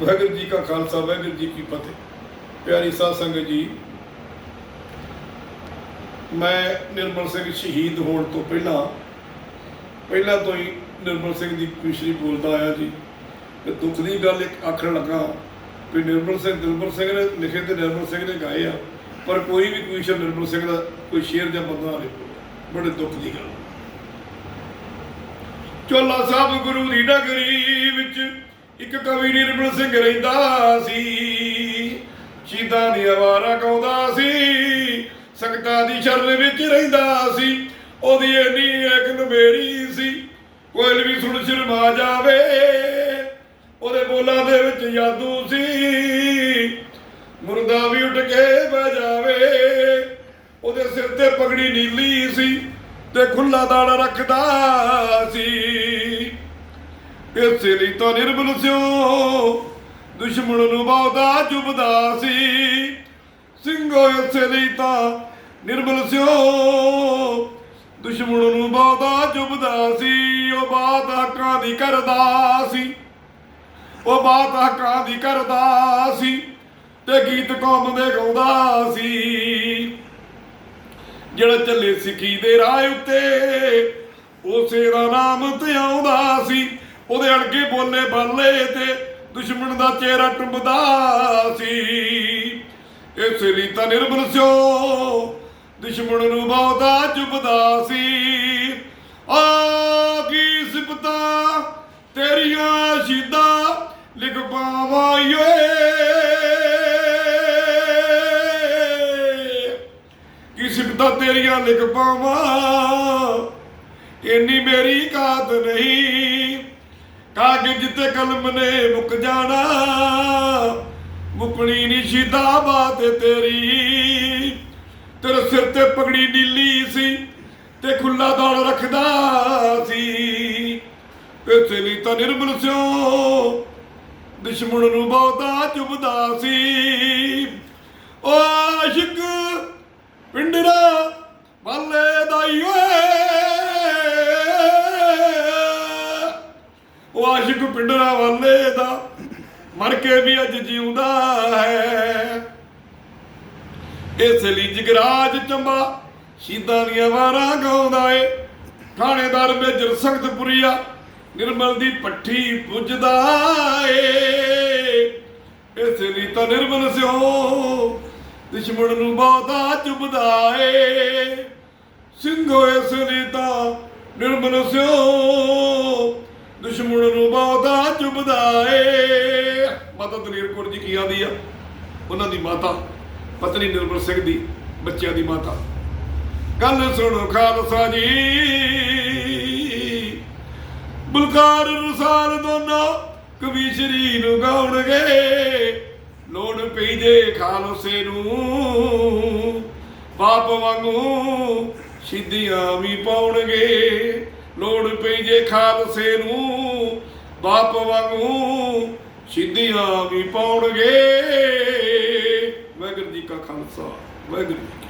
ਵਾਹਿਗੁਰੂ ਜੀ ਕਾ ਖਾਲਸਾ, ਵਾਹਿਗੁਰੂ ਜੀ ਕੀ ਫਤਿਹ। ਪਿਆਰੀ ਸਾਧ ਸੰਗਤ ਜੀ, ਮੈਂ ਨਿਰਮਲ ਸਿੰਘ ਸ਼ਹੀਦ ਹੋਣ ਤੋਂ ਪਹਿਲਾਂ ਪਹਿਲਾਂ ਤੋਂ ਹੀ ਨਿਰਮਲ ਸਿੰਘ ਦੀ ਪਿਛਲੀ ਬੋਲਦਾ ਆਇਆ ਜੀ। ਤੇ ਦੁੱਖ ਦੀ ਗੱਲ ਇੱਕ ਆਖਣ ਲੱਗਾ ਵੀ ਨਿਰਮਲ ਸਿੰਘ ਨਿਰਮਲ ਸਿੰਘ ਨੇ ਲਿਖੇ ਤੇ ਨਿਰਮਲ ਸਿੰਘ ਨੇ ਗਾਏ ਆ, ਪਰ ਕੋਈ ਵੀ ਕੋਈ ਸ਼ਰ ਨਿਰਮਲ ਸਿੰਘ ਦਾ ਕੋਈ ਸ਼ੇਰ ਜਾਂ ਬੰਦਾ ਨਹੀਂ ਬੜੇ ਦੁੱਖ ਦੀ ਗੱਲ। ਚੋਲਾ ਸਾਹਿਬ ਗੁਰੂ ਦੀ ਨਗਰੀ ਵਿੱਚ ਇੱਕ ਕਵੀ ਨਿਰਮਲ ਸਿੰਘ ਰਹਿੰਦਾ ਸੀ। ਸ਼ੀਦਾਂ ਦੀ ਆਵਾਰਾ ਗਾਉਂਦਾ ਸੀ। ਸੰਗਤਾਂ ਦੀ ਸ਼ਰਨ ਵਿੱਚ ਰਹਿੰਦਾ ਸੀ। ਉਹਦੀ ਇੰਨੀ ਇੱਕ ਨਵੇਰੀ ਸੀ। ਕੋਇਲ ਵੀ ਸੁਣ ਸ਼ਰਮਾ ਜਾਵੇ, ਉਹਦੇ ਬੋਲਾਂ ਦੇ ਵਿੱਚ ਜਾਦੂ ਸੀ। ਮੁਰਦਾ ਵੀ ਉੱਠ ਕੇ ਬਹਿ ਜਾਵੇ, ਉਹਦੇ ਸਿਰ ਤੇ ਪਗੜੀ ਨੀਲੀ ਸੀ ਤੇ ਖੁੱਲਾ ਦਾੜਾ ਰੱਖਦਾ ਸੀ। ਇਸੇ ਲਈ ਤਾਂ ਨਿਰਮਲ ਸਿਓ ਦੁਸ਼ਮਣ ਨੂੰ ਬਹੁਤਾ ਚੁਬਦਾ ਸੀ। ਸਿੰਘੋ, ਇਸੇ ਲਈ ਤਾਂ ਨਿਰਮਲ ਸਿਓ ਦੁਸ਼ਮਣ ਨੂੰ ਬਹੁਤਾ ਚੁਬਦਾ ਸੀ। ਉਹ ਬਾਤ ਹੱਕਾਂ ਦੀ ਕਰਦਾ ਸੀ। ਉਹ ਬਾਤ ਹੱਕਾਂ ਦੀ ਕਰਦਾ ਸੀ ਤੇ ਗੀਤ ਕੌਮ ਦੇ ਗਾਉਂਦਾ ਸੀ। ਜਿਹੜਾ ਚੱਲੇ ਸਿੱਖੀ ਦੇ ਰਾਹ ਉੱਤੇ, ਉਸੇ ਦਾ ਨਾਮ ਤੇ ਆਉਂਦਾ ਸੀ। ਉਹਦੇ ਅਣਕੇ ਬੋਲੇ ਬੱਲੇ ਤੇ ਦੁਸ਼ਮਣ ਦਾ ਚਿਹਰਾ ਟੁੰਬਦਾ ਸੀ। ਇਸੇ ਲਈ ਤਾਂ ਨਿਰਮਲ ਸਿਓ ਦੁਸ਼ਮਣ ਨੂੰ ਬਹੁਤਾ ਚੁੱਪਦਾ ਸੀ। ਆ ਕੀ ਸਿਫਤਾਂ ਤੇਰੀਆਂ ਸ਼ੀਦਾਂ ਲਿਖ ਪਾਵਾਂ ਏ ਕਿ ਸਿਫਤਾਂ ਤੇਰੀਆਂ, ਲਿਖ ਪਾਵਾਂ। ਇੰਨੀ ਮੇਰੀ ਕਾਤ ਨਹੀਂ। ਕਾਗਜ਼ ਤੇ ਕਲਮ ਨੇ ਮੁੱਕ ਜਾਣਾ, ਮੁਕਣੀ ਨਹੀਂ ਸ਼ੀਦਾ ਬਾਤ ਤੇਰੀ। ਤੇਰੇ ਸਿਰ ਤੇ ਪਗੜੀ ਨੀਲੀ ਸੀ ਤੇ ਖੁੱਲਾ ਦਾਲ ਰੱਖਦਾ ਸੀ। ਇਸੇ ਲਈ ਤਾਂ ਨਿਰਮਲ ਸਿਓ ਦੁਸ਼ਮਣ ਨੂੰ ਬਹੁਤਾ ਚੁਬਦਾ ਸੀ। ਓ ਆਸ਼ਿਕ ਪਿੰਡਰਾ ਬੱਲੇ ਦਾਈ ਓਏ। ਉਹ ਆਸ਼ਿਕ ਪਿੰਡਰਾ ਵਾਲੇ ਦਾ ਮਰ ਕੇ ਵੀ ਅੱਜ ਜਿਉਂਦਾ ਹੈ। ਇਸ ਲਈ ਜਗਰਾਜ ਚੰਬਾ ਸ਼ੀਦਾਂ ਦੀਆਂ ਵਾਰਾਂ ਗਾਉਂਦਾ ਏ। ਥਾਣੇਦਾਰ ਮੇਜਰ ਸਖਤਪੁਰੀਆ ਨਿਰਮਲ ਦੀ ਪੱਠੀ ਪੁੱਜਦਾ ਏ। ਇਸ ਲਈ ਤਾਂ ਨਿਰਮਲ ਸਿਓ ਦੁਸ਼ਮਣ ਨੂੰ ਬਹੁਤਾ ਚੁਬਦਾ ਏ। ਸਿੰਘੋ ਇਸ ਲਈ ਤਾਂ ਨਿਰਮਲ ਸਿਓ ਦੁਸ਼ਮਣ ਨੂੰ ਬਹੁਤਾ ਚੁਬਦਾ ਏ ਮਾਤਾ ਦਲੀਰ ਕੌਰ ਜੀ ਕੀ ਆਂਦੀ ਆ? ਉਹਨਾਂ ਦੀ ਮਾਤਾ, ਪਤਨੀ ਨਿਰਮਲ ਸਿੰਘ ਦੀ, ਬੱਚਿਆਂ ਦੀ ਮਾਤਾ। ਗੱਲ ਸੁਣੋ ਖਾਲਸਾ ਜੀ। ਬੁਲਕਾਰ ਰਸਾਲ ਦੋਨੋਂ ਕਵੀ ਸ਼ਰੀ ਨੂੰ ਗਾਉਣਗੇ। ਲੋੜ ਪਈ ਜੇ ਖਾਲਸੇ ਨੂੰ। ਬਾਪ ਵਾਂਗੂ ਸਿੱਧੀਆਂ ਵੀ ਪਾਉਣਗੇ। ਲੋੜ ਪਈ ਜੇ ਖਾਲਸੇ ਨੂੰ, ਬਾਪ ਵਾਂਗੂ ਸਿੱਧੀਆਂ ਵੀ ਪਾਉਣਗੇ। ਵਾਹਿਗੁਰੂ ਜੀ ਕਾ ਖਾਲਸਾ, ਵਾਹਿਗੁਰੂ ਜੀ ਕੀ